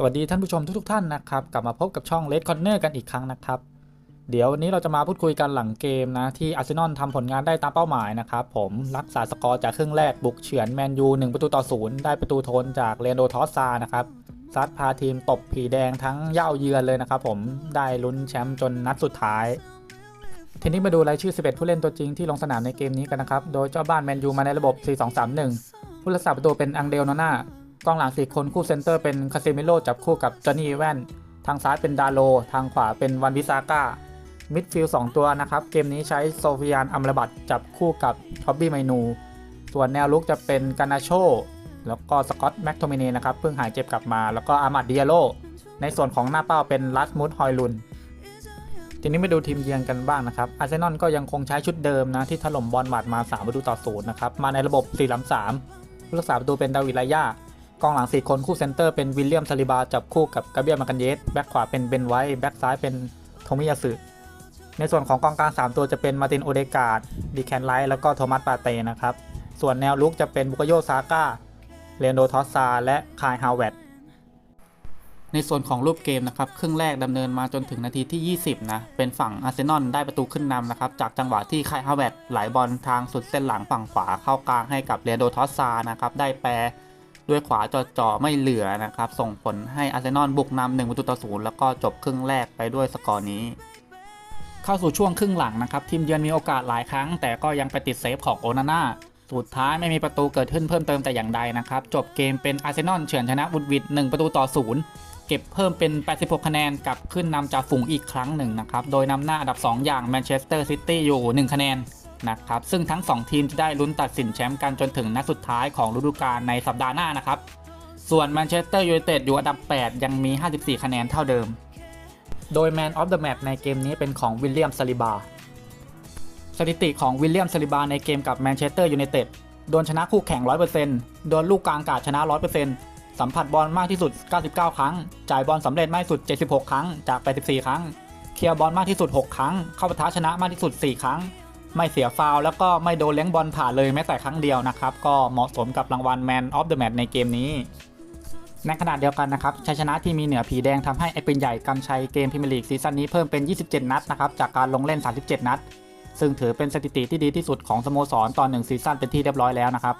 สวัสดีท่านผู้ชมทุกๆท่านนะครับ กลับมาพบกับช่อง Red Corner กันอีกครั้งนะครับ เดี๋ยววันนี้เราจะมาพูดคุยกันหลังเกมนะ ที่อาร์เซนอลทำผลงานได้ตามเป้าหมายนะครับ ผมรักษาสกอร์จากครึ่งแรกบุกเฉือนแมนยู1ประตูต่อศูนย์ได้ประตูโทนจากเรนโดทอสซานะครับซัดพาทีมตบผีแดงทั้งเย่าเยือนเลยนะครับผมได้ลุ้นแชมป์จนนัดสุดท้ายทีนี้มาดูรายชื่อ 11 ผู้เล่นตัวจริงที่ลงสนามในเกมนี้กันนะครับ โดยเจ้าบ้านแมนยูมาในระบบ 4-2-3-1 ผู้รักษาประตูเป็นอังเดลโนนา กองหลัง4คนคู่เซนเตอร์เป็นคาเซมิโลจับคู่กับจอห์นนี่แวนทางซ้ายเป็นดาโล ทางขวาเป็นวันวิซาก้ามิดฟิลด์2ตัวนะครับ เกมนี้ใช้โซฟิยานอัมรบัตจับคู่กับท็อบบี้ไมนู ส่วนแนวลุกจะเป็นกานาโช แล้วก็สกอตแม็กโทมินีนะครับ เพิ่งหายเจ็บกลับมา แล้วก็อามัดเดียโล ในส่วนของหน้าเป้าเป็นลัสมุดฮอยลุน ทีนี้มาดูทีมเยือนกันบ้างนะครับ อาร์เซนอลก็ยังคงใช้ชุดเดิมนะ ที่ถล่มบอลหมัดมา3ประตูต่อศูนย์นะครับ มาในระบบ4-3-3ผู้รักษาประตูเป็นดาวิดลายา กองหลัง 4 คนคู่เซนเตอร์เป็นวิลเลียมซาลิบาจับคู่กับกาเบียมากันเยสแบ็คขวาเป็นเบนไวท์แบ็คซ้ายเป็นโทมิยาสึในส่วนของกองกลาง 3 ตัวจะเป็นมาตินโอเดกาดดีแคนไลท์แล้วก็โทมัสปาเต้นะครับ ส่วนแนวลุกจะเป็นบุกโยซาก้าเรนโดทอสซาและคายฮาวเวตในส่วนของรูปเกมนะครับครึ่งแรกดำเนินมาจนถึงนาทีที่ 20 นะ เป็นฝั่งอาร์เซนอลได้ประตูขึ้นนำนะครับ จากจังหวะที่ไคฮาวเวตไหลบอลทางสุดเส้นหลังฝั่งขวาเข้ากลางให้กับเรนโดทอสซานะครับ ได้แปร ด้วยขวาจ่อๆไม่เหลือนะครับ ส่งผลให้อาร์เซนอลบุกนำหนึ่งประตูต่อศูนย์แล้วก็จบครึ่งแรกไปด้วยสกอร์นี้ เข้าสู่ช่วงครึ่งหลังนะครับ ทีมเยือนมีโอกาสหลายครั้ง แต่ก็ยังไปติดเซฟของโอนาน่าสุดท้ายไม่มีประตูเกิดขึ้นเพิ่มเติมแต่อย่างใดนะครับ จบเกมเป็นอาร์เซนอลเฉือนชนะบุดวิด1ประตูต่อศูนย์เก็บเพิ่มเป็น 86 คะแนนกลับขึ้นนำจากฝูงอีกครั้งหนึ่งนะครับ โดยนำหน้าอันดับ 2 อย่างแมนเชสเตอร์ซิตี้อยู่ 1 คะแนน นะครับซึ่งทั้ง 2 ทีมจะได้ลุ้นตัดสินแชมป์กันจนถึงนัดสุดท้ายของฤดูกาลในสัปดาห์หน้านะครับส่วนแมนเชสเตอร์ยูไนเต็ดอยู่อันดับ 8 ยังมี 54 คะแนนเท่าเดิม โดย Man of the Match ในเกมนี้เป็นของวิลเลียมซาลิบาสถิติของวิลเลียมซาลิบาในเกมกับแมนเชสเตอร์ยูไนเต็ดโดนชนะคู่แข่ง 100%โดนลูกกลางกาดชนะ 100%สัมผัสบอลมากที่สุด 99 ครั้ง จ่ายบอลสำเร็จมากที่สุด 76 ครั้งจาก 84 ครั้ง เคลียร์บอลมากที่สุด 6 ครั้ง เข้าปะทะชนะมากที่สุด 4 ครั้ง ไม่เสียฟาวแล้วก็ไม่โดนเลี้ยงบอลผ่านเลยแม้แต่ครั้งเดียวนะครับ ก็เหมาะสมกับรางวัล Man of the Match ในเกมนี้ในขณะเดียวกันนะครับชัยชนะที่มีเหนือผีแดงทำให้ไอปืนใหญ่กำชัยเกมพรีเมียร์ลีกซีซั่นนี้เพิ่มเป็น 27 นัดนะครับจากการลงเล่น 37 นัด ซึ่งถือเป็นสถิติที่ดีที่สุดของสโมสรตอนหนึ่งซีซั่นเป็นที่เรียบร้อยแล้วนะครับ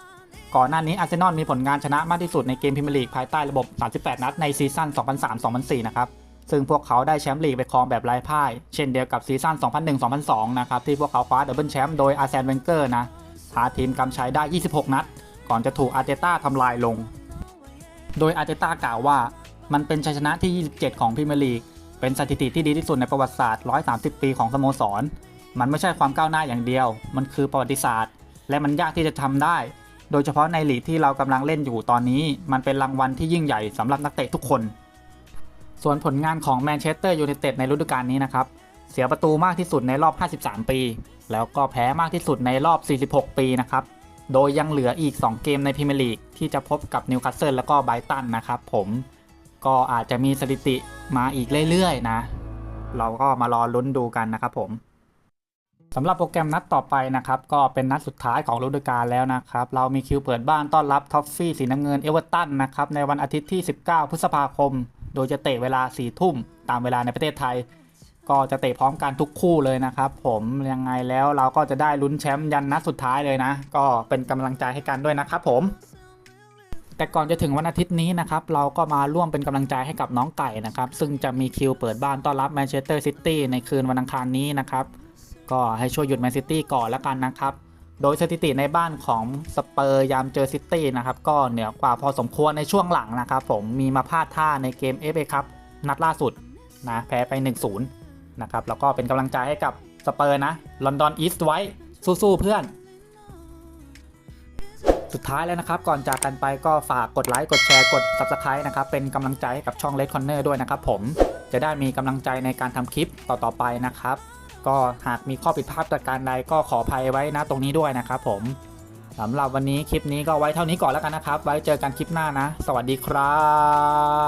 ก่อนหน้านี้อาร์เซนอลมีผลงานชนะมากที่สุดในเกมพรีเมียร์ลีกภายใต้ระบบ 38 นัดในซีซั่น 2003-2004 นะครับ ซึ่งพวกเขาได้แชมป์ลีกไปครองแบบไร้พ่าย เช่นเดียวกับซีซั่น 2001-2002 นะครับ ที่พวกเขาคว้าดับเบิลแชมป์โดยอาร์เซนเวนเกอร์นะพาทีมกำชัยได้ 26 นัด ก่อนจะถูกอาร์เตต้าทำลายลง โดยอาร์เตต้ากล่าวว่า มันเป็นชัยชนะที่ 27 ของพรีเมียร์ลีก เป็นสถิติที่ดีที่สุดในประวัติศาสตร์ 130 ปีของสโมสร มันไม่ใช่ความก้าวหน้าอย่างเดียว มันคือประวัติศาสตร์ และมันยากที่จะทำได้ โดยเฉพาะในลีกที่เรากำลังเล่นอยู่ตอนนี้ มันเป็นรางวัลที่ยิ่งใหญ่สำหรับนักเตะทุกคน ส่วนผลงานของแมนเชสเตอร์ยูไนเต็ดในฤดูกาลนี้นะครับ เสียประตูมากที่สุดในรอบ 53 ปี แล้วก็แพ้มากที่สุดในรอบ 46 ปีนะครับ โดยยังเหลืออีก 2 เกมในพรีเมียร์ลีกที่จะพบกับนิวคาสเซิลแล้วก็ไบรตันนะครับผมก็อาจจะมีสถิติมาอีกเรื่อยๆนะ เราก็มารอลุ้นดูกันนะครับผมสำหรับโปรแกรมนัดต่อไปนะครับ ก็เป็นนัดสุดท้ายของฤดูกาลแล้วนะครับ เรามีคิวเปิดบ้านต้อนรับท็อฟฟี่สีน้ำเงินเอเวอร์ตันนะครับ ในวันอาทิตย์ที่ 19 พฤษภาคม โดยจะเตะเวลา4ทุ่มตามเวลาในประเทศไทย ก็จะเตะพร้อมกันทุกคู่เลยนะครับผมยังไงแล้วเราก็จะได้ลุ้นแชมป์ยันนัดสุดท้ายเลยนะ ก็เป็นกำลังใจให้กันด้วยนะครับผมแต่ก่อนจะถึงวันอาทิตย์นี้นะครับเราก็มาร่วมเป็นกำลังใจให้กับน้องไก่นะครับซึ่งจะมีคิวเปิดบ้านต้อนรับแมนเชสเตอร์ซิตี้ในคืนวันอังคารนี้นะครับก็ให้ช่วยหยุดแมนซิตี้ก่อนแล้วกันนะครับ โดยสถิติในบ้านของสเปอร์ยามเจอซิตี้นะครับก็เหนือกว่าพอสมควรในช่วงหลังนะครับผมมีมาพลาดท่าในเกม FA ครับนัดล่าสุดนะแพ้ไป 1-0นะครับแล้วก็เป็นกำลังใจให้กับสเปอร์นะลอนดอนอีสต์ไว้สู้ๆเพื่อน สุดท้ายแล้วนะครับ ก่อนจากกันไปก็ฝากกดไลค์กดแชร์กด Subscribe นะครับ เป็นกำลังใจให้กับช่อง Red Corner ด้วยนะครับผมจะได้มีกำลังใจในการทำคลิปต่อๆไปนะครับ ก็หากมีข้อผิดพลาดประการใดก็ขออภัยไว้นะตรงนี้ด้วยนะครับผมสำหรับวันนี้คลิปนี้ก็ไว้เท่านี้ก่อนแล้วกันนะครับ ไว้เจอกันคลิปหน้านะ สวัสดีครับ